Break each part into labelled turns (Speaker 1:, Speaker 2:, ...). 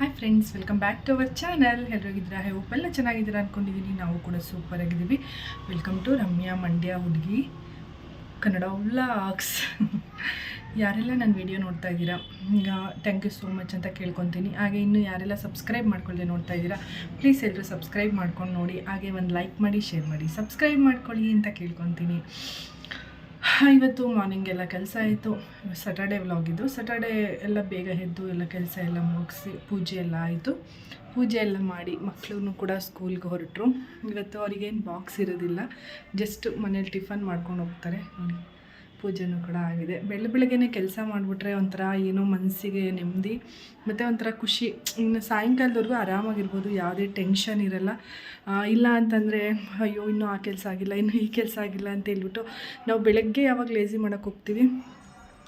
Speaker 1: Hi friends welcome back to our channel ಎಲ್ಲರಿಗಿದ್ದೀರಾ ಹೇ ಎಲ್ಲ ಚೆನ್ನಾಗಿದ್ದೀರಾ ಅಂದ್ಕೊಂಡಿದ್ದೀನಿ ನಾವು ಕೂಡ ಸೂಪರ್ ಆಗಿದ್ದೀವಿ. ವೆಲ್ಕಮ್ ಟು ರಮ್ಯಾ ಮಂಡ್ಯ ಹುಡುಗಿ, ಕನ್ನಡ ವ್ಲಾಗ್ಸ್ ಯಾರೆಲ್ಲ ನನ್ನ ವಿಡಿಯೋ ನೋಡ್ತಾ ಇದ್ದೀರಾ? ಈಗ ಥ್ಯಾಂಕ್ ಯು ಸೋ ಮಚ್ ಅಂತ ಕೇಳ್ಕೊತೀನಿ. ಹಾಗೆ ಇನ್ನು ಯಾರೆಲ್ಲ ಸಬ್ಸ್ಕ್ರೈಬ್ ಮಾಡ್ಕೊಳ್ಳದೆ ನೋಡ್ತಾ ಇದ್ದೀರಾ ಪ್ಲೀಸ್ ಎಲ್ಲರೂ ಸಬ್ಸ್ಕ್ರೈಬ್ ಮಾಡ್ಕೊಂಡು ನೋಡಿ. ಹಾಗೆ ಒಂದು ಲೈಕ್ ಮಾಡಿ ಶೇರ್ ಮಾಡಿ ಸಬ್ಸ್ಕ್ರೈಬ್ ಮಾಡ್ಕೊಳ್ಳಿ ಅಂತ ಕೇಳ್ಕೊತೀನಿ. ಇವತ್ತು ಮಾರ್ನಿಂಗ್ ಎಲ್ಲ ಕೆಲಸ ಆಯಿತು. ಸ್ಯಾಟರ್ಡೇ ವ್ಲಾಗಿದ್ದು ಸ್ಯಾಟರ್ಡೇ ಎಲ್ಲ ಬೇಗ ಎದ್ದು ಎಲ್ಲ ಕೆಲಸ ಎಲ್ಲ ಮುಗಿಸಿ ಪೂಜೆ ಎಲ್ಲ ಆಯಿತು. ಪೂಜೆ ಎಲ್ಲ ಮಾಡಿ ಮಕ್ಕಳೂ ಕೂಡ ಸ್ಕೂಲ್ಗೆ ಹೊರಟರು. ಇವತ್ತು ಅವ್ರಿಗೇನು ಬಾಕ್ಸ್ ಇರೋದಿಲ್ಲ. ಜಸ್ಟ್ ಮನೇಲಿ ಟಿಫನ್ ಮಾಡ್ಕೊಂಡು ಹೋಗ್ತಾರೆ ಪೂಜೆನೂ ಕೂಡ ಆಗಿದೆ. ಬೆಳ ಬೆಳಗ್ಗೆನೆ ಕೆಲಸ ಮಾಡಿಬಿಟ್ರೆ ಒಂಥರ ಏನೋ ಮನಸ್ಸಿಗೆ ನೆಮ್ಮದಿ, ಮತ್ತು ಒಂಥರ ಖುಷಿ. ಇನ್ನು ಸಾಯಂಕಾಲದವರೆಗೂ ಆರಾಮಾಗಿರ್ಬೋದು, ಯಾವುದೇ ಟೆನ್ಷನ್ ಇರಲ್ಲ. ಇಲ್ಲ ಅಂತಂದರೆ, ಅಯ್ಯೋ, ಇನ್ನೂ ಆ ಕೆಲಸ ಆಗಿಲ್ಲ, ಇನ್ನೂ ಈ ಕೆಲಸ ಆಗಿಲ್ಲ ಅಂತ ಹೇಳ್ಬಿಟ್ಟು ನಾವು ಬೆಳಗ್ಗೆ ಯಾವಾಗ ಲೇಸಿ ಮಾಡೋಕ್ಕೆ ಹೋಗ್ತೀವಿ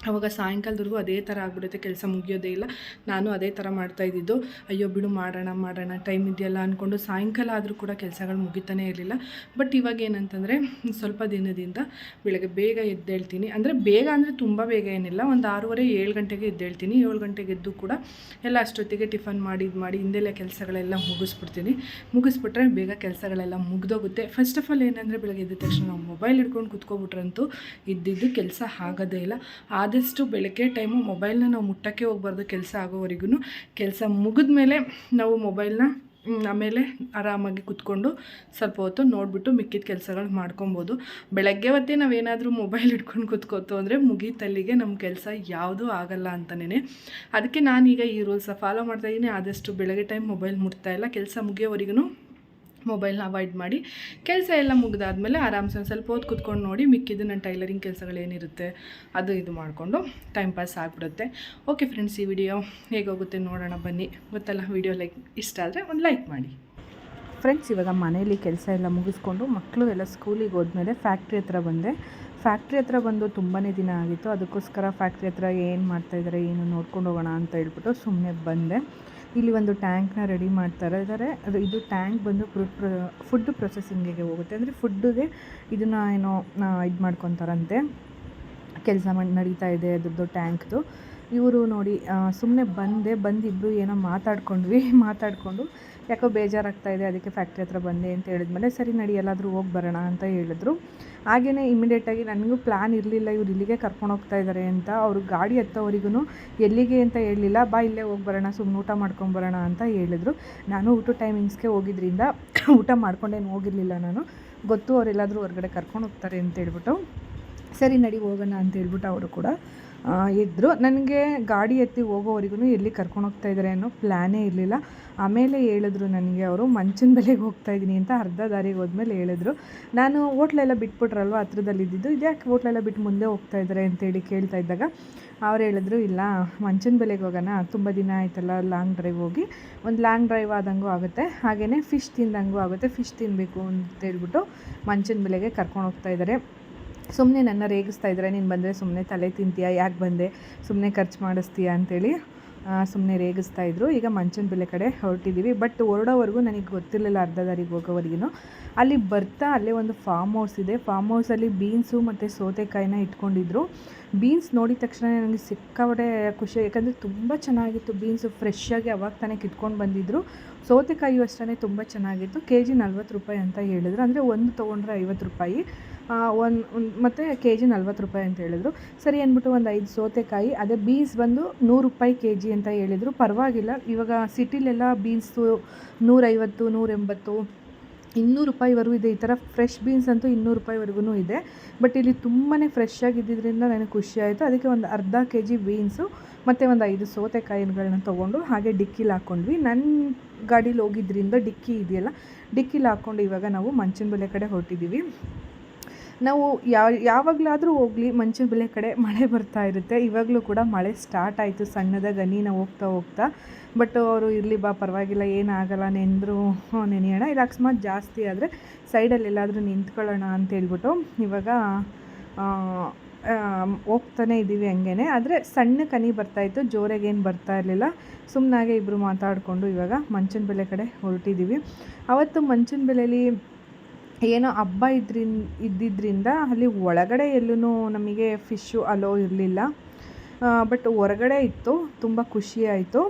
Speaker 1: ಅವಾಗ ಸಾಯಂಕಾಲದವರೆಗೂ ಅದೇ ಥರ ಆಗ್ಬಿಡುತ್ತೆ, ಕೆಲಸ ಮುಗಿಯೋದೇ ಇಲ್ಲ. ನಾನು ಅದೇ ಥರ ಮಾಡ್ತಾ ಇದ್ದಿದ್ದು, ಅಯ್ಯೋ ಬಿಡು ಮಾಡೋಣ ಮಾಡೋಣ, ಟೈಮ್ ಇದೆಯಲ್ಲ ಅಂದ್ಕೊಂಡು ಸಾಯಂಕಾಲ ಆದರೂ ಕೂಡ ಕೆಲಸಗಳು ಮುಗಿತಾನೇ ಇರಲಿಲ್ಲ. ಬಟ್ ಇವಾಗ ಏನಂತಂದರೆ, ಸ್ವಲ್ಪ ದಿನದಿಂದ ಬೆಳಗ್ಗೆ ಬೇಗ ಎದ್ದೇಳ್ತೀನಿ. ಅಂದರೆ ಬೇಗ ಅಂದರೆ ತುಂಬ ಬೇಗ ಏನಿಲ್ಲ, ಒಂದು ಆರೂವರೆ, ಏಳು ಗಂಟೆಗೆ ಎದ್ದೇಳ್ತೀನಿ. ಏಳು ಗಂಟೆಗೆ ಎದ್ದು ಕೂಡ ಎಲ್ಲ ಅಷ್ಟೊತ್ತಿಗೆ ಟಿಫನ್ ಮಾಡಿ, ಇದು ಮಾಡಿ, ಹಿಂದೆಲ್ಲ ಕೆಲಸಗಳೆಲ್ಲ ಮುಗಿಸ್ಬಿಡ್ತೀನಿ. ಮುಗಿಸ್ಬಿಟ್ರೆ ಬೇಗ ಕೆಲಸಗಳೆಲ್ಲ ಮುಗ್ದೋಗುತ್ತೆ. ಫಸ್ಟ್ ಆಫ್ ಆಲ್ ಏನಂದರೆ, ಬೆಳಗ್ಗೆ ಎದ್ದ ತಕ್ಷಣ ನಾವು ಮೊಬೈಲ್ ಹಿಡ್ಕೊಂಡು ಕುತ್ಕೊಬಿಟ್ರಂತೂ ಇದ್ದಿದ್ದು ಕೆಲಸ ಆಗೋದೇ ಇಲ್ಲ. ಆದಷ್ಟು ಬೆಳಗ್ಗೆ ಟೈಮು ಮೊಬೈಲ್ನ ನಾವು ಮುಟ್ಟಕ್ಕೆ ಹೋಗ್ಬಾರ್ದು ಕೆಲಸ ಆಗೋವರೆಗೂ ಕೆಲಸ ಮುಗಿದ ಮೇಲೆ ನಾವು ಮೊಬೈಲ್ನ ಆಮೇಲೆ ಆರಾಮಾಗಿ ಕುತ್ಕೊಂಡು ಸ್ವಲ್ಪ ಹೊತ್ತು ನೋಡಿಬಿಟ್ಟು ಮಿಕ್ಕಿದ ಕೆಲಸಗಳು ಮಾಡ್ಕೊಬೋದು. ಬೆಳಗ್ಗೆ ಹೊತ್ತೇ ನಾವೇನಾದರೂ ಮೊಬೈಲ್ ಹಿಡ್ಕೊಂಡು ಕುತ್ಕೋತು ಅಂದರೆ ಮುಗೀತಲ್ಲಿಗೆ ನಮ್ಮ ಕೆಲಸ ಯಾವುದೂ ಆಗಲ್ಲ ಅಂತಲೇ ಅದಕ್ಕೆ ನಾನೀಗ ಈ ರೂಲ್ಸ ಫಾಲೋ ಮಾಡ್ತಾಯಿದ್ದೀನಿ ಆದಷ್ಟು ಬೆಳಗ್ಗೆ ಟೈಮ್ ಮೊಬೈಲ್ ಮುಟ್ತಾಯಿಲ್ಲ ಕೆಲಸ ಮುಗಿಯೋವರೆಗೂ ಮೊಬೈಲ್ನ ಅವಾಯ್ಡ್ ಮಾಡಿ ಕೆಲಸ ಎಲ್ಲ ಮುಗಿದಾದ್ಮೇಲೆ ಆರಾಮ್ಸೆ ಒಂದು ಸ್ವಲ್ಪ ಹೊತ್ತು ಕುತ್ಕೊಂಡು ನೋಡಿ ಮಿಕ್ಕಿದ್ದು ನನ್ನ ಟೈಲರಿಂಗ್ ಕೆಲಸಗಳೇನಿರುತ್ತೆ ಅದು ಇದು ಮಾಡಿಕೊಂಡು ಟೈಮ್ ಪಾಸ್ ಆಗಿಬಿಡುತ್ತೆ. ಓಕೆ ಫ್ರೆಂಡ್ಸ್ ಈ ವಿಡಿಯೋ ಹೇಗೋಗುತ್ತೆ ನೋಡೋಣ ಬನ್ನಿ. ಗೊತ್ತಲ್ಲ ವಿಡಿಯೋ ಲೈಕ್ ಇಷ್ಟ ಆದರೆ ಒಂದು ಲೈಕ್ ಮಾಡಿ.
Speaker 2: ಫ್ರೆಂಡ್ಸ್ ಇವಾಗ ಮನೇಲಿ ಕೆಲಸ ಎಲ್ಲ ಮುಗಿಸ್ಕೊಂಡು ಮಕ್ಕಳು ಎಲ್ಲ ಸ್ಕೂಲಿಗೆ ಹೋದ್ಮೇಲೆ ಫ್ಯಾಕ್ಟ್ರಿ ಹತ್ರ ಬಂದೆ. ಫ್ಯಾಕ್ಟ್ರಿ ಹತ್ರ ಬಂದು ತುಂಬಾ ದಿನ ಆಗಿತ್ತು. ಅದಕ್ಕೋಸ್ಕರ ಫ್ಯಾಕ್ಟ್ರಿ ಹತ್ರ ಏನು ಮಾಡ್ತಾಯಿದ್ದಾರೆ ಏನು ನೋಡ್ಕೊಂಡು ಹೋಗೋಣ ಅಂತ ಹೇಳ್ಬಿಟ್ಟು ಸುಮ್ಮನೆ ಬಂದೆ. ಇಲ್ಲಿ ಒಂದು ಟ್ಯಾಂಕ್ನ ರೆಡಿ ಮಾಡ್ತಾ ಇದ್ದಾರೆ ಅದು ಇದು ಟ್ಯಾಂಕ್ ಬಂದು ಫುಡ್ ಪ್ರೊ ಫುಡ್ ಪ್ರೊಸೆಸಿಂಗಿಗೆ ಹೋಗುತ್ತೆ. ಅಂದರೆ ಫುಡ್ಡುಗೆ ಇದನ್ನು ಏನೋ ಇದು ಮಾಡ್ಕೊತಾರಂತೆ. ಕೆಲಸ ಮಾಡಿ ನಡೀತಾ ಇದೆ ಅದ್ರದ್ದು ಟ್ಯಾಂಕ್ದು ಇವರು ನೋಡಿ ಸುಮ್ಮನೆ ಬಂದೆ, ಬಂದಿದ್ದು ಏನೋ ಮಾತಾಡ್ಕೊಂಡ್ವಿ. ಮಾತಾಡಿಕೊಂಡು ಯಾಕೋ ಬೇಜಾರಾಗ್ತಾ ಇದೆ, ಅದಕ್ಕೆ ಫ್ಯಾಕ್ಟ್ರಿ ಹತ್ರ ಬಂದೆ ಅಂತ ಹೇಳಿದ್ಮೇಲೆ ಸರಿ ನಡಿ, ಎಲ್ಲಾದರೂ ಹೋಗಿ ಬರೋಣ ಅಂತ ಹೇಳಿದ್ರು. ಹಾಗೆಯೇ ಇಮಿಡಿಯೇಟಾಗಿ ನನಗೂ ಪ್ಲ್ಯಾನ್ ಇರಲಿಲ್ಲ, ಇವ್ರು ಇಲ್ಲಿಗೆ ಕರ್ಕೊಂಡು ಹೋಗ್ತಾ ಇದ್ದಾರೆ ಅಂತ, ಅವರು ಗಾಡಿ ಹತ್ತೋವರೆಗೂ ಎಲ್ಲಿಗೆ ಅಂತ ಹೇಳಲಿಲ್ಲ ಬಾ ಇಲ್ಲೇ ಹೋಗಿ ಬರೋಣ ಸುಮ್ಮನೆ ಊಟ ಮಾಡ್ಕೊಂಬರೋಣ ಅಂತ ಹೇಳಿದರು. ನಾನು ಊಟ ಟೈಮಿಂಗ್ಸ್ಗೆ ಹೋಗಿದ್ದರಿಂದ ಊಟ ಮಾಡ್ಕೊಂಡೇನು ಹೋಗಿರಲಿಲ್ಲ ನಾನು. ಗೊತ್ತು ಅವರೆಲ್ಲಾದರೂ ಹೊರಗಡೆ ಕರ್ಕೊಂಡು ಹೋಗ್ತಾರೆ ಅಂತ ಹೇಳ್ಬಿಟ್ಟು, ಸರಿ ನಡಿ ಹೋಗೋಣ ಅಂತ ಹೇಳ್ಬಿಟ್ಟು ಅವರು ಕೂಡ ಇದ್ದರು ನನಗೆ ಗಾಡಿ ಎತ್ತಿ ಹೋಗೋವರೆಗೂ ಎಲ್ಲಿ ಕರ್ಕೊಂಡು ಹೋಗ್ತಾ ಇದ್ದಾರೆ ಅನ್ನೋ ಪ್ಲ್ಯಾನೇ ಇರಲಿಲ್ಲ. ಆಮೇಲೆ ಹೇಳಿದ್ರು ನನಗೆ ಅವರು, ಮಂಚನ ಬೆಲೆಗೆ ಹೋಗ್ತಾ ಇದ್ದೀನಿ ಅಂತ ಅರ್ಧ ದಾರಿಗೆ ಹೋದ್ಮೇಲೆ ಹೇಳಿದ್ರು. ನಾನು ಹೋಟ್ಲೆಲ್ಲ ಬಿಟ್ಬಿಟ್ರಲ್ವ ಹತ್ರದಲ್ಲಿದ್ದಿದ್ದು? ಇದ್ಯಾಕೆ ಹೋಟ್ಲೆಲ್ಲ ಬಿಟ್ಟು ಮುಂದೆ ಹೋಗ್ತಾ ಇದ್ದಾರೆ ಅಂತೇಳಿ ಕೇಳ್ತಾ ಇದ್ದಾಗ ಅವ್ರು ಹೇಳಿದ್ರು, ಇಲ್ಲ, ಮಂಚನ ಬೆಲೆಗೆ ಹೋಗೋಣ. ತುಂಬ ದಿನ ಆಯ್ತಲ್ಲ ಲಾಂಗ್ ಡ್ರೈವ್ ಹೋಗಿ. ಒಂದು ಲಾಂಗ್ ಡ್ರೈವ್ ಆದಂಗೂ ಆಗುತ್ತೆ. ಹಾಗೆಯೇ ಫಿಶ್ ತಿಂದಂಗೂ ಆಗುತ್ತೆ. ಫಿಶ್ ತಿನ್ನಬೇಕು ಅಂತ ಹೇಳ್ಬಿಟ್ಟು ಮಂಚನ ಬೆಲೆಗೆ ಕರ್ಕೊಂಡು ಹೋಗ್ತಾ ಇದ್ದಾರೆ ಸುಮ್ಮನೆ ನನ್ನ ರೇಗಿಸ್ತಾ ಇದ್ದಾರೆ ನೀನು ಬಂದರೆ ಸುಮ್ಮನೆ ತಲೆ ತಿಂತೀಯ, ಯಾಕೆ ಬಂದೆ ಸುಮ್ಮನೆ ಖರ್ಚು ಮಾಡಿಸ್ತೀಯ ಅಂತೇಳಿ ಸುಮ್ಮನೆ ರೇಗಿಸ್ತಾ ಇದ್ರು. ಈಗ ಮಂಚನ ಬೆಲೆ ಕಡೆ ಹೊರಟಿದ್ದೀವಿ ಬಟ್ ಹೊರಡೋವರೆಗೂ ನನಗೆ ಗೊತ್ತಿರಲಿಲ್ಲ ಅರ್ಧ ದಾರಿಗೆ ಹೋಗೋವರೆಗೂ ಅಲ್ಲಿ ಬರ್ತಾ ಅಲ್ಲೇ ಒಂದು ಫಾರ್ಮ್ ಹೌಸ್ ಇದೆ. ಫಾರ್ಮ್ ಹೌಸಲ್ಲಿ ಬೀನ್ಸು ಮತ್ತು ಸೌತೆಕಾಯಿನ ಇಟ್ಕೊಂಡಿದ್ರು. ಬೀನ್ಸ್ ನೋಡಿದ ತಕ್ಷಣ ನನಗೆ ಸಿಕ್ಕಾಪಟ್ಟೆ ಖುಷಿ. ಯಾಕಂದರೆ ತುಂಬ ಚೆನ್ನಾಗಿತ್ತು ಬೀನ್ಸು ಫ್ರೆಶ್ಶಾಗಿ ಅವಾಗ ತಾನೇ ಕಿತ್ಕೊಂಡು ಬಂದಿದ್ದರು ಸೌತೆಕಾಯಿಯು ಅಷ್ಟೇ ತುಂಬ ಚೆನ್ನಾಗಿತ್ತು. ಕೆ ಜಿ ನಲ್ವತ್ತು ರೂಪಾಯಿ ಅಂತ ಹೇಳಿದ್ರು. ಅಂದರೆ ಒಂದು ತೊಗೊಂಡ್ರೆ ಐವತ್ತು ರೂಪಾಯಿ. ಒಂದು ಮತ್ತು ಕೆ ಜಿ ನಲ್ವತ್ತು ರೂಪಾಯಿ ಅಂತ ಹೇಳಿದ್ರು. ಸರಿ ಅಂದ್ಬಿಟ್ಟು ಒಂದು ಐದು ಸೌತೆಕಾಯಿ, ಅದೇ ಬೀನ್ಸ್ ಬಂದು ನೂರು ರೂಪಾಯಿ ಕೆ ಜಿ ಅಂತ ಹೇಳಿದರು. ಪರವಾಗಿಲ್ಲ, ಇವಾಗ ಸಿಟಿಲೆಲ್ಲ ಬೀನ್ಸು ನೂರೈವತ್ತು, ನೂರೆಂಬತ್ತು, ಇನ್ನೂರು ರೂಪಾಯಿವರೆಗೂ ಇದೆ. ಈ ಥರ ಫ್ರೆಶ್ ಬೀನ್ಸ್ ಅಂತೂ ಇನ್ನೂರು ರೂಪಾಯಿವರೆಗೂ ಇದೆ. ಬಟ್ ಇಲ್ಲಿ ತುಂಬಾ ಫ್ರೆಶ್ ಆಗಿದ್ದರಿಂದ ನನಗೆ ಖುಷಿ ಆಯಿತು. ಅದಕ್ಕೆ ಒಂದು ಅರ್ಧ ಕೆ ಜಿ ಬೀನ್ಸು ಮತ್ತು ಒಂದು ಐದು ಸೌತೆಕಾಯಿಗಳನ್ನ ತೊಗೊಂಡು ಹಾಗೆ ಡಿಕ್ಕಿಲಿ ಹಾಕ್ಕೊಂಡ್ವಿ ನನ್ನ ಗಾಡೀಲಿ ಹೋಗಿದ್ದರಿಂದ ಡಿಕ್ಕಿ ಇದೆಯಲ್ಲ, ಡಿಕ್ಕಿಲಿ ಹಾಕ್ಕೊಂಡು ಇವಾಗ ನಾವು ಮಂಚನ ಬೆಲೆ ಕಡೆ ಹೊರಟಿದ್ದೀವಿ ನಾವು ಯಾವ, ಯಾವಾಗಲಾದರೂ ಹೋಗಲಿ ಮಂಚಿನ ಬೆಲೆ ಕಡೆ ಮಳೆ ಬರ್ತಾ ಇರುತ್ತೆ. ಇವಾಗಲೂ ಕೂಡ ಮಳೆ ಸ್ಟಾರ್ಟ್ ಆಯಿತು, ಸಣ್ಣದ ಗನಿನ ಹೋಗ್ತಾ ಹೋಗ್ತಾ. ಬಟ್ ಅವರು ಇರಲಿ ಬಾ, ಪರವಾಗಿಲ್ಲ ಏನಾಗಲ್ಲ ನೆಂದರು ನೆನೆಯೋಣ. ಇದು ಅಕಸ್ಮಾತ್ ಜಾಸ್ತಿ ಆದರೆ ಸೈಡಲ್ಲಿ ಎಲ್ಲಾದರೂ ನಿಂತ್ಕೊಳ್ಳೋಣ ಅಂತ ಹೇಳ್ಬಿಟ್ಟು ಇವಾಗ ಹೋಗ್ತಾನೆ ಇದ್ದೀವಿ ಹಂಗೇನೆ. ಆದರೆ ಸಣ್ಣ ಕನಿ ಬರ್ತಾಯಿತ್ತು ಜೋರಾಗಿ ಏನು ಬರ್ತಾ ಇರಲಿಲ್ಲ. ಸುಮ್ಮನಾಗೆ ಇಬ್ಬರು ಮಾತಾಡಿಕೊಂಡು ಇವಾಗ ಮಂಚನ ಬೆಲೆ ಕಡೆ ಹೊರಟಿದ್ದೀವಿ ಅವತ್ತು ಮಂಚನ ಬೆಲೆಯಲ್ಲಿ ಏನೋ ಹಬ್ಬ ಇದ್ರಿಂದ ಇದ್ದಿದ್ದರಿಂದ ಅಲ್ಲಿ ಒಳಗಡೆ ಎಲ್ಲೂ ನಮಗೆ ಫಿಶ್ಶು ಅಲೋ ಇರಲಿಲ್ಲ. ಬಟ್ ಹೊರಗಡೆ ಇತ್ತು, ತುಂಬ ಖುಷಿ ಆಯಿತು.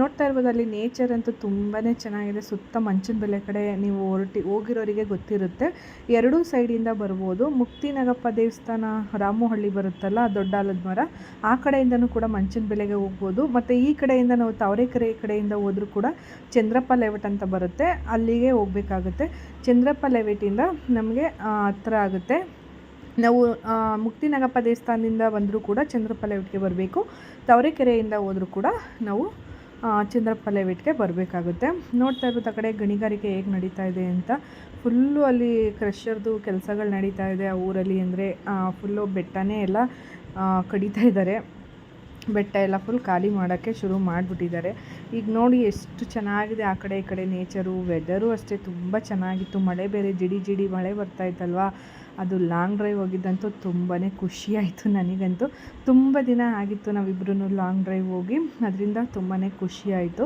Speaker 2: ನೋಡ್ತಾ ಇರ್ಬೋದು ಅಲ್ಲಿ ನೇಚರ್ ಅಂತೂ ತುಂಬಾ ಚೆನ್ನಾಗಿದೆ. ಸುತ್ತ ಮಂಚಿನ ಬೆಲೆ ಕಡೆ ನೀವು ಹೊರಟಿ ಹೋಗಿರೋರಿಗೆ ಗೊತ್ತಿರುತ್ತೆ. ಎರಡೂ ಸೈಡಿಂದ ಬರ್ಬೋದು. ಮುಕ್ತಿನಗಪ್ಪ ದೇವಸ್ಥಾನ, ರಾಮಹಳ್ಳಿ ಬರುತ್ತಲ್ಲ ದೊಡ್ಡ ಆಲದ ಮರ, ಆ ಕಡೆಯಿಂದನೂ ಕೂಡ ಮಂಚಿನ ಬೆಲೆಗೆ ಹೋಗ್ಬೋದು. ಮತ್ತು ಈ ಕಡೆಯಿಂದ ನಾವು ತಾವರೆಕೆರೆ ಕಡೆಯಿಂದ ಹೋದರೂ ಕೂಡ ಚಂದ್ರಪ್ಪ ಲೇಔಟ್ ಅಂತ ಬರುತ್ತೆ. ಅಲ್ಲಿಗೆ ಹೋಗಬೇಕಾಗುತ್ತೆ. ಚಂದ್ರಪ್ಪ ಲೇಔಟಿಂದ ನಮಗೆ ಹತ್ರ ಆಗುತ್ತೆ. ನಾವು ಮುಕ್ತಿನಗಪ್ಪ ದೇವಸ್ಥಾನದಿಂದ ಬಂದರೂ ಕೂಡ ಚಂದ್ರಪ್ಪ ಲೇಔಟ್ಗೆ ಬರಬೇಕು. ತಾವರೆಕೆರೆಯಿಂದ ಹೋದರೂ ಕೂಡ ನಾವು ಆ, ಚಂದ್ರಪ್ಪ ಲೇಔಟ್ಗೆ ಬರಬೇಕಾಗುತ್ತೆ. ನೋಡ್ತಾ ಇರ್ಬೋದು ಆ ಕಡೆ ಗಣಿಗಾರಿಕೆ ಹೇಗೆ ನಡೀತಾ ಇದೆ ಅಂತ. ಫುಲ್ಲು ಅಲ್ಲಿ ಕ್ರಷರ್ದು ಕೆಲಸಗಳು ನಡೀತಾ ಇದೆ ಆ ಊರಲ್ಲಿ ಅಂದರೆ ಫುಲ್ಲು ಬೆಟ್ಟನೇ ಎಲ್ಲ ಕಡಿತಾ ಇದ್ದಾರೆ. ಬೆಟ್ಟ ಎಲ್ಲ ಫುಲ್ ಖಾಲಿ ಮಾಡೋಕ್ಕೆ ಶುರು ಮಾಡಿಬಿಟ್ಟಿದ್ದಾರೆ. ಈಗ ನೋಡಿ ಎಷ್ಟು ಚೆನ್ನಾಗಿದೆ ಆ ಕಡೆ ಈ ಕಡೆ ನೇಚರು ವೆದರು ಅಷ್ಟೇ ತುಂಬ ಚೆನ್ನಾಗಿತ್ತು. ಮಳೆ ಬೇರೆ ಜಿಡಿ ಜಿಡಿ ಮಳೆ ಬರ್ತಾ ಇತ್ತಲ್ವಾ? ಅದು ಲಾಂಗ್ ಡ್ರೈವ್ ಹೋಗಿದ್ದಂತೂ ತುಂಬಾ ಖುಷಿ ಆಯಿತು ನನಗಂತೂ. ತುಂಬ ದಿನ ಆಗಿತ್ತು ನಾವಿಬ್ಬರೂ ಲಾಂಗ್ ಡ್ರೈವ್ ಹೋಗಿ, ಅದರಿಂದ ತುಂಬಾ ಖುಷಿ ಆಯಿತು.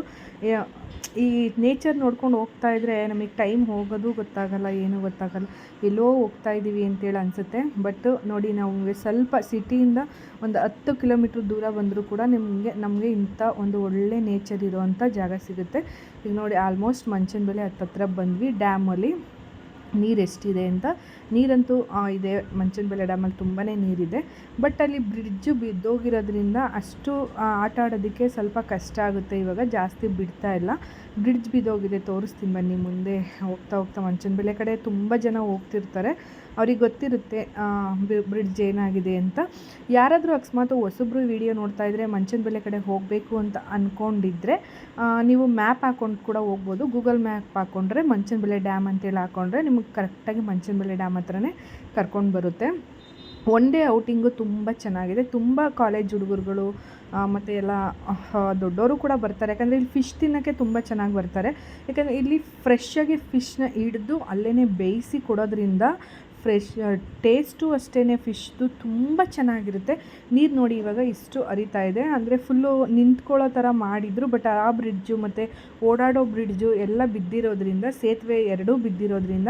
Speaker 2: ಈ ನೇಚರ್ ನೋಡ್ಕೊಂಡು ಹೋಗ್ತಾ ಇದ್ದರೆ ನಮಗೆ ಟೈಮ್ ಹೋಗೋದು ಗೊತ್ತಾಗಲ್ಲ, ಏನೂ ಗೊತ್ತಾಗಲ್ಲ. ಎಲ್ಲೋ ಹೋಗ್ತಾ ಇದ್ದೀವಿ ಅಂತೇಳಿ ಅನಿಸುತ್ತೆ. ಬಟ್ ನೋಡಿ ನಾವು ಸ್ವಲ್ಪ ಸಿಟಿಯಿಂದ ಒಂದು ಹತ್ತು ಕಿಲೋಮೀಟ್ರ್ ದೂರ ಬಂದರೂ ಕೂಡ ನಿಮಗೆ, ನಮಗೆ ಇಂಥ ಒಂದು ಒಳ್ಳೆ ನೇಚರ್ ಇರೋವಂಥ ಜಾಗ ಸಿಗುತ್ತೆ. ಈಗ ನೋಡಿ ಆಲ್ಮೋಸ್ಟ್ ಮಂಚನ ಬೆಲೆ ಹತ್ತತ್ರ ಬಂದ್ವಿ ಡ್ಯಾಮಲ್ಲಿ ನೀರು ಎಷ್ಟಿದೆ ಅಂತ. ನೀರಂತೂ ಇದೆ. ಮಂಚನ ಬೆಲೆ ಡ್ಯಾಮಲ್ಲಿ ತುಂಬಾ ನೀರಿದೆ. ಬಟ್ ಅಲ್ಲಿ ಬ್ರಿಡ್ಜ್ ಬಿದ್ದೋಗಿರೋದ್ರಿಂದ ಅಷ್ಟು ಆಟ ಆಡೋದಕ್ಕೆ ಸ್ವಲ್ಪ ಕಷ್ಟ ಆಗುತ್ತೆ. ಇವಾಗ ಜಾಸ್ತಿ ಬಿಡ್ತಾ ಇಲ್ಲ. ಬ್ರಿಡ್ಜ್ ಬಿದ್ದೋಗಿದೆ. ತೋರಿಸ್ತೀನಿ ಬನ್ನಿ ಮುಂದೆ. ಹೋಗ್ತಾ ಹೋಗ್ತಾ ಮಂಚನ ಬೆಲೆ ಕಡೆ ತುಂಬ ಜನ ಹೋಗ್ತಿರ್ತಾರೆ. ಅವ್ರಿಗೆ ಗೊತ್ತಿರುತ್ತೆ ಬ್ರಿಡ್ಜ್ ಏನಾಗಿದೆ ಅಂತ. ಯಾರಾದರೂ ಅಕಸ್ಮಾತ್ ಹೊಸಬ್ರು ವಿಡಿಯೋ ನೋಡ್ತಾ ಇದ್ದರೆ ಮಂಚನ ಬೆಲೆ ಕಡೆ ಹೋಗಬೇಕು ಅಂತ ಅಂದ್ಕೊಂಡಿದ್ರೆ ನೀವು ಮ್ಯಾಪ್ ಹಾಕೊಂಡು ಕೂಡ ಹೋಗ್ಬೋದು. ಗೂಗಲ್ ಮ್ಯಾಪ್ ಹಾಕ್ಕೊಂಡ್ರೆ ಮಂಚನ ಬೆಲೆ ಡ್ಯಾಮ್ ಅಂತೇಳಿ ಹಾಕ್ಕೊಂಡ್ರೆ ನಿಮಗೆ ಕರೆಕ್ಟಾಗಿ ಮಂಚನ ಬೆಲೆ ಡ್ಯಾಮ್ ಹತ್ರನೇ ಕರ್ಕೊಂಡು ಬರುತ್ತೆ. ಒನ್ ಡೇ ಔಟಿಂಗು ತುಂಬ ಚೆನ್ನಾಗಿದೆ. ತುಂಬ ಕಾಲೇಜ್ ಹುಡುಗರುಗಳು ಮತ್ತು ಎಲ್ಲ ದೊಡ್ಡವರು ಕೂಡ ಬರ್ತಾರೆ. ಯಾಕಂದರೆ ಇಲ್ಲಿ ಫಿಶ್ ತಿನ್ನೋಕ್ಕೆ ತುಂಬ ಚೆನ್ನಾಗಿ ಬರ್ತಾರೆ. ಯಾಕಂದರೆ ಇಲ್ಲಿ ಫ್ರೆಶ್ಶಾಗಿ ಫಿಶ್ನ ಹಿಡಿದು ಅಲ್ಲೇ ಬೇಯಿಸಿ ಕೊಡೋದ್ರಿಂದ ಫ್ರೆಶ್ ಟೇಸ್ಟು ಅಷ್ಟೇ ಫಿಶ್ದು ತುಂಬ ಚೆನ್ನಾಗಿರುತ್ತೆ. ನೀರು ನೋಡಿ ಇವಾಗ ಇಷ್ಟು ಅರಿತಾ ಇದೆ. ಅಂದರೆ ಫುಲ್ಲು ನಿಂತ್ಕೊಳ್ಳೋ ಥರ ಮಾಡಿದ್ರು ಬಟ್ ಆ ಬ್ರಿಡ್ಜು ಮತ್ತು ಓಡಾಡೋ ಬ್ರಿಡ್ಜು ಎಲ್ಲ ಬಿದ್ದಿರೋದ್ರಿಂದ, ಸೇತುವೆ ಎರಡೂ ಬಿದ್ದಿರೋದ್ರಿಂದ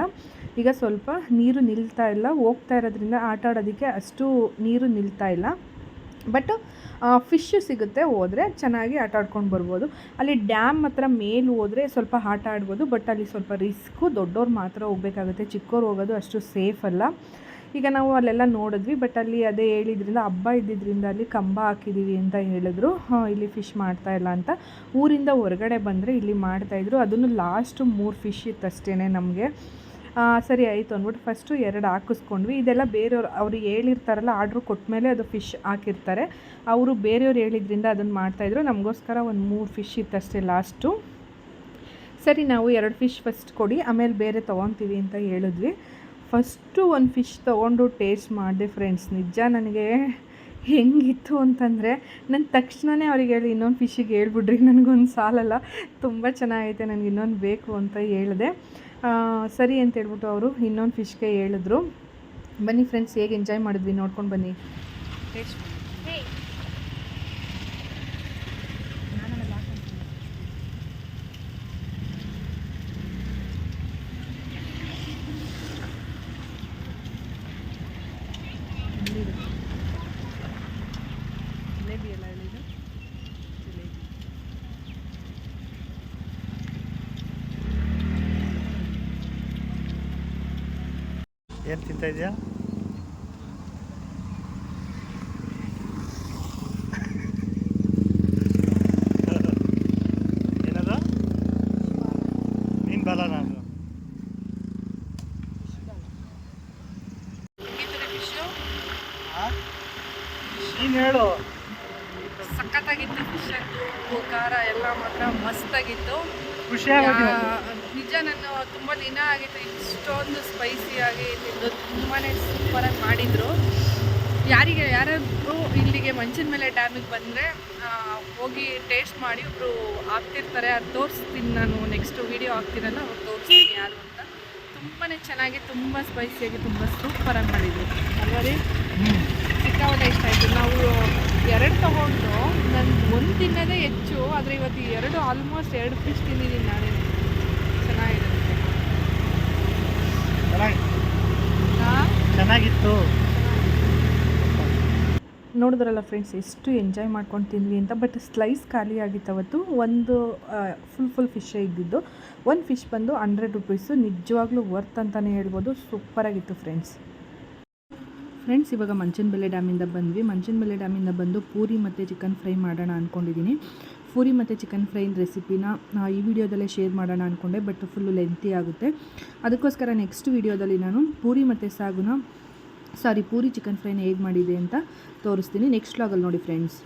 Speaker 2: ಈಗ ಸ್ವಲ್ಪ ನೀರು ನಿಲ್ತಾ ಇಲ್ಲ. ಹೋಗ್ತಾ ಇರೋದ್ರಿಂದ ಆಟ ಆಡೋದಕ್ಕೆ ಅಷ್ಟು ನೀರು ನಿಲ್ತಾ ಇಲ್ಲ. ಬಟ್ ಫಿಶ್ಶು ಸಿಗುತ್ತೆ, ಹೋದರೆ ಚೆನ್ನಾಗಿ ಆಟ ಆಡ್ಕೊಂಡು ಬರ್ಬೋದು. ಅಲ್ಲಿ ಡ್ಯಾಮ್ ಹತ್ರ ಮೇಲೆ ಹೋದರೆ ಸ್ವಲ್ಪ ಆಟ ಆಡ್ಬೋದು ಬಟ್ ಅಲ್ಲಿ ಸ್ವಲ್ಪ ರಿಸ್ಕು ದೊಡ್ಡವ್ರು ಮಾತ್ರ ಹೋಗ್ಬೇಕಾಗುತ್ತೆ. ಚಿಕ್ಕವ್ರು ಹೋಗೋದು ಅಷ್ಟು ಸೇಫ್ ಅಲ್ಲ. ಈಗ ನಾವು ಅಲ್ಲೆಲ್ಲ ನೋಡಿದ್ವಿ ಬಟ್ ಅಲ್ಲಿ ಅದೇ ಹೇಳಿದ್ರಿಂದ ಹಬ್ಬ ಇದ್ದಿದ್ದರಿಂದ ಅಲ್ಲಿ ಕಂಬ ಹಾಕಿದ್ದೀವಿ ಅಂತ ಹೇಳಿದ್ರು. ಇಲ್ಲಿ ಫಿಶ್ ಮಾಡ್ತಾ ಇಲ್ಲ ಅಂತ. ಊರಿಂದ ಹೊರಗಡೆ ಬಂದರೆ ಇಲ್ಲಿ ಮಾಡ್ತಾಯಿದ್ರು ಅದನ್ನು ಲಾಸ್ಟು ಮೂರು ಫಿಶ್ ಇತ್ತು ಇತ್ತಷ್ಟೇ ನಮಗೆ. ಸರಿ ಆಯಿತು ಅಂದ್ಬಿಟ್ಟು ಫಸ್ಟು ಎರಡು ಹಾಕಿಸ್ಕೊಂಡ್ವಿ. ಇದೆಲ್ಲ ಬೇರೆಯವ್ರು ಅವರು ಹೇಳಿರ್ತಾರಲ್ಲ, ಆರ್ಡ್ರ್ ಕೊಟ್ಟ ಮೇಲೆ ಅದು ಫಿಶ್ ಹಾಕಿರ್ತಾರೆ. ಅವರು ಬೇರೆಯವ್ರು ಹೇಳಿದ್ರಿಂದ ಅದನ್ನು ಮಾಡ್ತಾಯಿದ್ರು ನಮಗೋಸ್ಕರ ಒಂದು ಮೂರು ಫಿಶ್ ಇತ್ತಷ್ಟೇ ಲಾಸ್ಟು ಸರಿ, ನಾವು ಎರಡು ಫಿಶ್ ಫಸ್ಟ್ ಕೊಡಿ, ಆಮೇಲೆ ಬೇರೆ ತೊಗೊತೀವಿ ಅಂತ ಹೇಳಿದ್ವಿ. ಫಸ್ಟು ಒಂದು ಫಿಶ್ ತೊಗೊಂಡು ಟೇಸ್ಟ್ ಮಾಡಿದೆ ಫ್ರೆಂಡ್ಸ್ ನಿಜ ನನಗೆ ಹೆಂಗಿತ್ತು ಅಂತಂದರೆ ನಾನು ತಕ್ಷಣವೇ ಅವ್ರಿಗೆ ಹೇಳಿ, ಇನ್ನೊಂದು ಫಿಶಿಗೆ ಹೇಳ್ಬಿಡ್ರಿ, ನನಗೊಂದು ಸಾಲಲ್ಲ. ತುಂಬ ಚೆನ್ನಾಗೈತೆ, ನನಗೆ ಇನ್ನೊಂದು ಬೇಕು ಅಂತ ಹೇಳಿದೆ. ಸರಿ ಅಂತ ಹೇಳ್ಬಿಟ್ಟು ಅವರು ಇನ್ನೊಂದು ಫಿಶ್ಗೆ ಹೇಳಿದ್ರು. ಬನ್ನಿ ಫ್ರೆಂಡ್ಸ್ ಹೇಗೆ ಎಂಜಾಯ್ ಮಾಡಿದ್ವಿ ನೋಡ್ಕೊಂಡು ಬನ್ನಿ.
Speaker 3: ಏನು ತಿಂತ ಇದೆಯಾ? ಏನದು? ಮೀನು ಬಲ ನಾನು. ನೀನು ಹೇಳು.
Speaker 1: ಸಖತ್ತಾಗಿತ್ತು ಫಿಶ್ ಖಾರ ಎಲ್ಲ ಮಾತ್ರ ಮಸ್ತಾಗಿತ್ತು. ನಿಜ ನಾನು ತುಂಬ ದಿನ ಆಗಿತ್ತು ಇಷ್ಟೊಂದು ಸ್ಪೈಸಿಯಾಗಿ ತಿಂದು ತುಂಬಾ ಸೂಪರಾಗಿ ಮಾಡಿದರು. ಯಾರಿಗೆ ಯಾರಾದರೂ ಇಲ್ಲಿಗೆ ಮಂಚಿನ ಮೇಲೆ ಡ್ಯಾಮಿಗೆ ಬಂದರೆ ಹೋಗಿ ಟೇಸ್ಟ್ ಮಾಡಿ ಒಬ್ಬರು ಹಾಕ್ತಿರ್ತಾರೆ ಅದು ತೋರಿಸ್ತೀನಿ ನಾನು ನೆಕ್ಸ್ಟ್ ವೀಡಿಯೋ ಹಾಕ್ತೀನಲ್ಲ ಅವ್ರು ತೋರಿಸ್ತೀನಿ ಯಾರು ಅಂತ. ತುಂಬಾ ಚೆನ್ನಾಗಿ ತುಂಬ ಸ್ಪೈಸಿಯಾಗಿ ತುಂಬ ಸೂಪರಾಗಿ ಮಾಡಿದ್ರು. ಅಲ್ವಾ ರೀ? ಸಿಕ್ಕಾಪಟ್ಟೆ ಇಷ್ಟ ಆಯಿತು. ನಾವು ಎರಡು ತೊಗೊಂಡು ನಾನು ಒಂದು ತಿನ್ನೋದೇ ಹೆಚ್ಚು ಆದರೆ ಇವತ್ತು ಎರಡು ಆಲ್ಮೋಸ್ಟ್ ಎರಡು ಫಿಶ್ ತಿಂದಿದ್ದೀನಿ ನಾನೇ.
Speaker 3: ಚೆನ್ನಾಗಿ ಚೆನ್ನಾಗಿತ್ತು.
Speaker 2: ನೋಡಿದ್ರಲ್ಲ ಫ್ರೆಂಡ್ಸ್ ಎಷ್ಟು ಎಂಜಾಯ್ ಮಾಡ್ಕೊಂಡು ತಿಂದ್ವಿ ಅಂತ ಬಟ್ ಸ್ಲೈಸ್ ಖಾಲಿ ಆಗಿತ್ತು ಅವತ್ತು. ಒಂದು ಫುಲ್ ಫುಲ್ ಫಿಶೇ ಇದ್ದಿದ್ದು. ಒಂದು ಫಿಶ್ ಬಂದು ಹಂಡ್ರೆಡ್ ರುಪೀಸು ನಿಜವಾಗ್ಲೂ ವರ್ತ್ ಅಂತಲೇ ಹೇಳ್ಬೋದು. ಸೂಪರಾಗಿತ್ತು ಫ್ರೆಂಡ್ಸ್ ಫ್ರೆಂಡ್ಸ್ ಇವಾಗ ಮಂಚನಬೆಲೆ ಡ್ಯಾಮಿಂದ ಬಂದ್ವಿ. ಮಂಚನಬೆಲೆ ಡ್ಯಾಮಿಂದ ಬಂದು ಪೂರಿ ಮತ್ತು ಚಿಕನ್ ಫ್ರೈ ಮಾಡೋಣ ಅಂದ್ಕೊಂಡಿದ್ದೀನಿ ಪೂರಿ ಮತ್ತು ಚಿಕನ್ ಫ್ರೈನ ರೆಸಿಪಿನ ಈ ವಿಡಿಯೋದಲ್ಲೇ ಶೇರ್ ಮಾಡೋಣ ಅಂದ್ಕೊಂಡೆ ಬಟ್ ಫುಲ್ಲು ಲೆಂತಿ ಆಗುತ್ತೆ. ಅದಕ್ಕೋಸ್ಕರ ನೆಕ್ಸ್ಟ್ ವಿಡಿಯೋದಲ್ಲಿ ನಾನು ಪೂರಿ ಮತ್ತು ಸಾಗುನ ಸಾರಿ ಪೂರಿ ಚಿಕನ್ ಫ್ರೈನ ಹೇಗೆ ಮಾಡಿದೆ ಅಂತ ತೋರಿಸ್ತೀನಿ. ನೆಕ್ಸ್ಟ್ ಲಾಗಲ್ಲಿ ನೋಡಿ ಫ್ರೆಂಡ್ಸ್